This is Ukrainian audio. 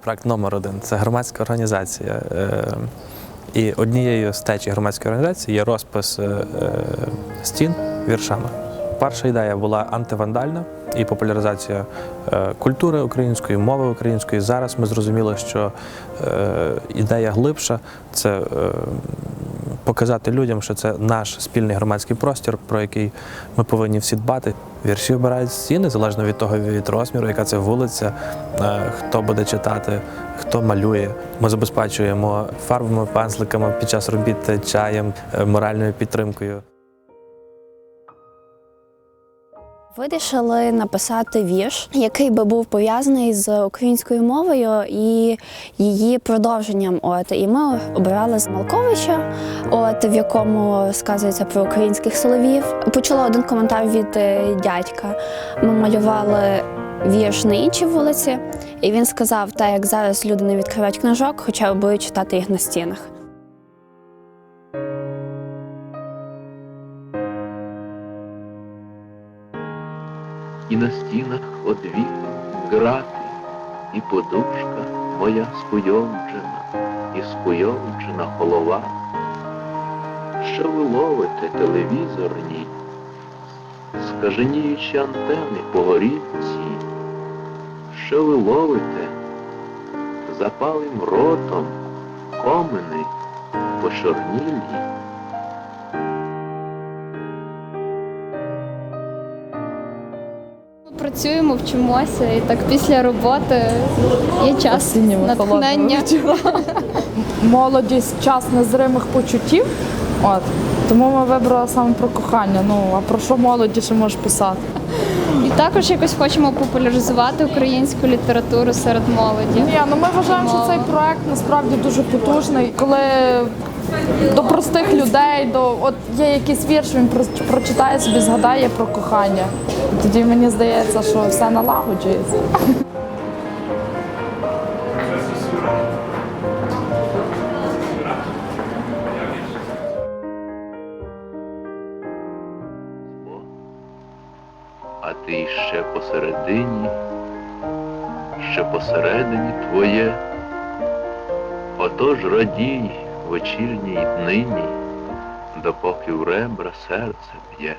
Проект номер один це громадська організація. Е, І однією з течій громадської організації є розпис е, е, стін віршами. Перша ідея була антивандальна і популяризація культури української, мови української. Зараз ми зрозуміли, що ідея глибша це показати людям, що це наш спільний громадський простір, про який ми повинні всі дбати. Вірші обирають стіни залежно від того від розміру, яка це вулиця, е, хто буде читати, хто малює. Ми забезпечуємо фарбами, пензликами під час робіт чаєм, е, моральною підтримкою. Вирішили написати вірш, який би був пов'язаний з українською мовою і її продовженням. От і ми обирали з Малковича, от в якому розказується про українських соловів. Почула один коментар від е, дядька. Ми малювали вірш на іншій вулиці, і він сказав: так як зараз люди не відкривають книжок, хоча б читати їх на стінах. І на стінах од вікон грати, і подушка моя скуйовджена, і скуйовджена голова. Що ви ловите телевізорні, скаженіючі антени по горілці, що ви ловите запалим ротом комини почорнілі. Працюємо, вчимося, і так після роботи є час Осінніми натхнення. Молодість час незримих почуттів. От. Тому ми вибрали саме про кохання. Ну, а про що молоді ще можеш писати? І також якось хочемо популяризувати українську літературу серед молоді. Ні, ну ми вважаємо, що цей проект насправді дуже потужний. Коли до простих людей, до от є якийсь вірш, він прочитає собі, згадає про кохання. Тоді мені здається, що все налагоджується. А ти ще посередині, ще посередині твоє, отож радій вечірній днині, допоки в ребра серце б'є.